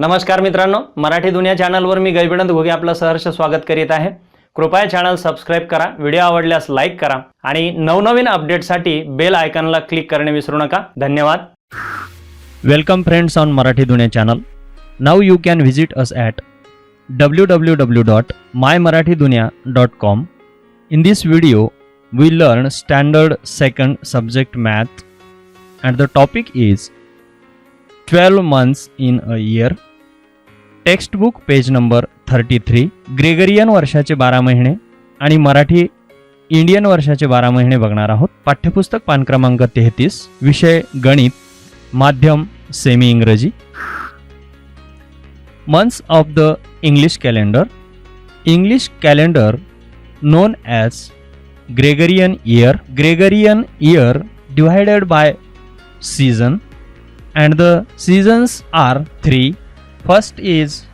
नमस्कार मित्रांनो मराठी दुनिया चॅनलवर मी गैबिनंद घोगे आपलं सहर्ष स्वागत करीत आहे. कृपया चॅनल सबस्क्राईब करा व्हिडिओ आवडल्यास लाईक करा आणि नवनवीन अपडेटसाठी बेल आयकॉनला क्लिक करणे विसरू नका. धन्यवाद. Welcome friends on Marathi Duniya channel. Now you can visit us at W W W dot my Marathi Duniya dot com. In this video we learn standard second subject math. And the topic is twelve months in a year textbook page number thirty three Gregorian वर्षाचे बारा महिने आणि Marathi Indian वर्षाचे बारा महिने बघणार आहोत. पाठ्यपुस्तक पान क्रमांक तेहतीस विषय गणित माध्यम सेमी इंग्रजी. Months of the English calendar English calendar known as Gregorian year Gregorian year divided by season and the seasons are three first is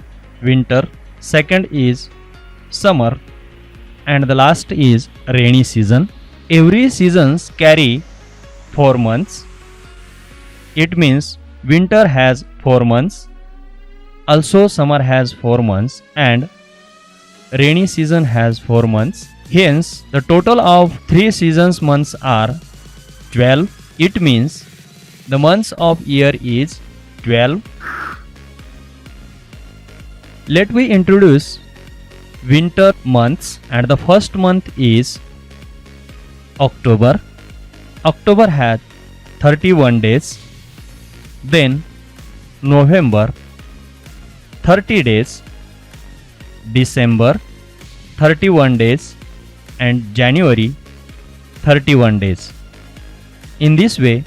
winter second is summer and the last is rainy season. Every seasons carry four months. It means winter has four months also summer has four months and rainy season has four months. Hence the total of three seasons months are 12 it means the months of year is 12 let we introduce winter months and the first month is october. October had 31 days then november 30 days december 31 days and january 31 days. In this way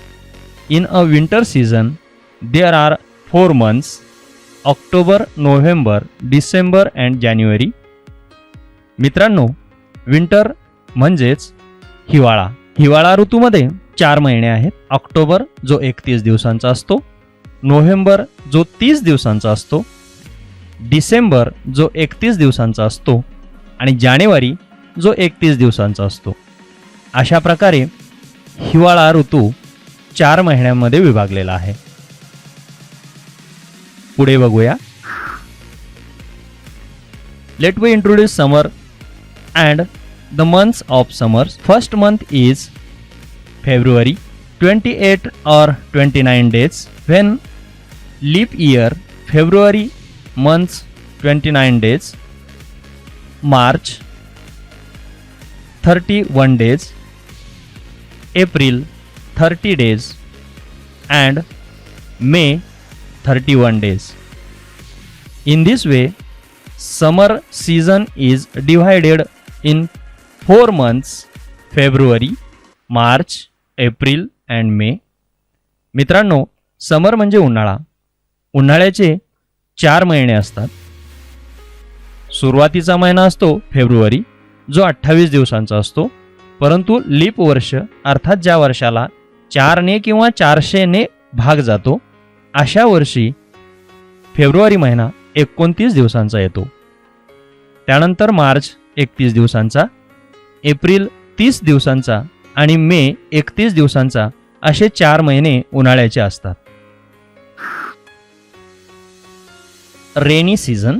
in a winter season there are four months October November December and January. मित्रांनो winter म्हणजेच हिवाळा. हिवाळा ऋतूमध्ये चार महिने आहेत. October जो एकतीस दिवसांचा असतो. नोव्हेंबर जो तीस दिवसांचा असतो. डिसेंबर जो एकतीस दिवसांचा असतो. आणि जानेवारी जो एकतीस दिवसांचा असतो. अशा प्रकारे हिवाळा ऋतू चार महिन्यांमध्ये विभागलेला आहे. पुढे बघूया let we introduce summer and the months of summer first month is February twenty eight और twenty nine days when leap year February months twenty nine days March thirty one days April 30 days and May 31 days. In this way, summer season is divided in four months February March April and May मित्रांनो summer म्हणजे उन्हाळा. उन्हाळ्याचे चार महिने असतात. सुरुवातीचा महिना असतो February जो अठ्ठावीस दिवसांचा असतो. परंतु लीप वर्ष अर्थात ज्या वर्षाला चारने किंवा चारशेने भाग जातो अशा वर्षी फेब्रुवारी महिना एकोणतीस दिवसांचा येतो. त्यानंतर मार्च एकतीस दिवसांचा एप्रिल तीस दिवसांचा आणि मे एकतीस दिवसांचा असे चार महिने उन्हाळ्याचे असतात. Rainy season.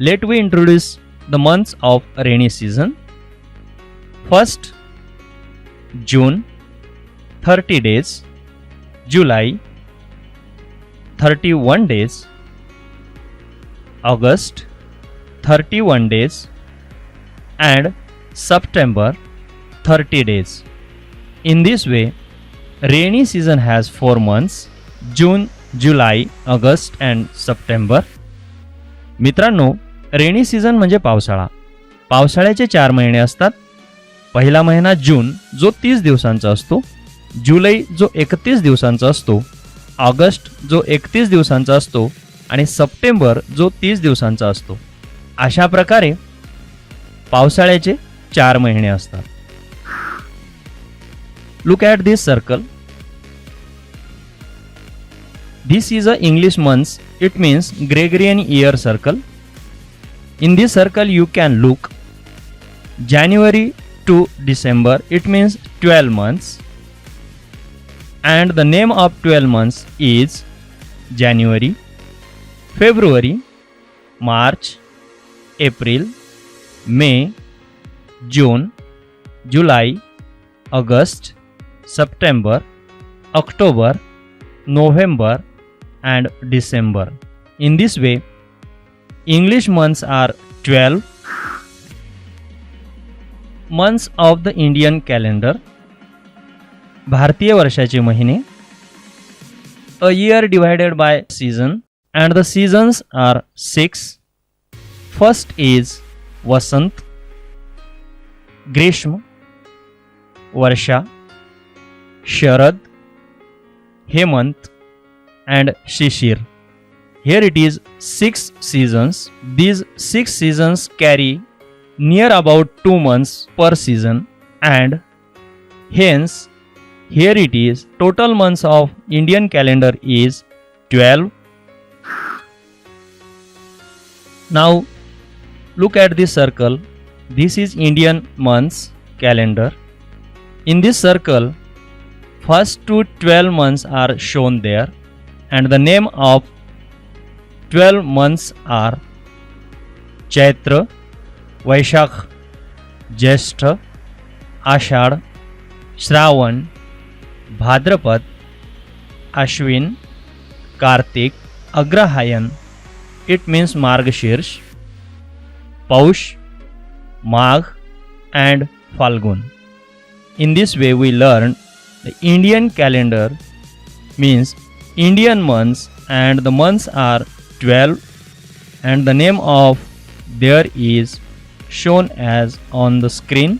Let we introduce the months of rainy season. First June 30 thirty one days August thirty one days and September thirty days in this way rainy season has four months June July August and September मित्रांनो rainy season म्हणजे पावसाळा. पावसाळ्याचे चार महिने असतात. पहिला महिना जून जो तीस दिवसांचा असतो. जुलै जो एकतीस दिवसांचा असतो. ऑगस्ट जो एकतीस दिवसांचा असतो आणि सप्टेंबर जो तीस दिवसांचा असतो. अशा प्रकारे पावसाळ्याचे चार महिने असतात. Look at this circle this is a English months it means Gregorian year circle in this circle you can look January to December it means twelve months and the name of 12 months is January, February, March, April, May, June, July, August, September, October, November, and December. In this way, English months are 12 months of the Indian calendar. भारतीय वर्षाचे महिने. A year divided by season and the seasons are six first is Vasant Grishma Varsha Sharad Hemant and Shishir here it is six seasons these six seasons carry near about two months per season and hence Here it is total months of Indian calendar is 12. Now look at this circle. This is Indian months calendar. In this circle, first to 12 months are shown there and the name of 12 months are Chaitra, Vaishakh, Jyeshtha, Ashad, Shravan, Bhadrapad Ashwin Kartik अग्रहायन it means margashirsh paush magh and falgun in this way we learn the indian calendar means indian months and the months are 12 and the name of there is shown as on the screen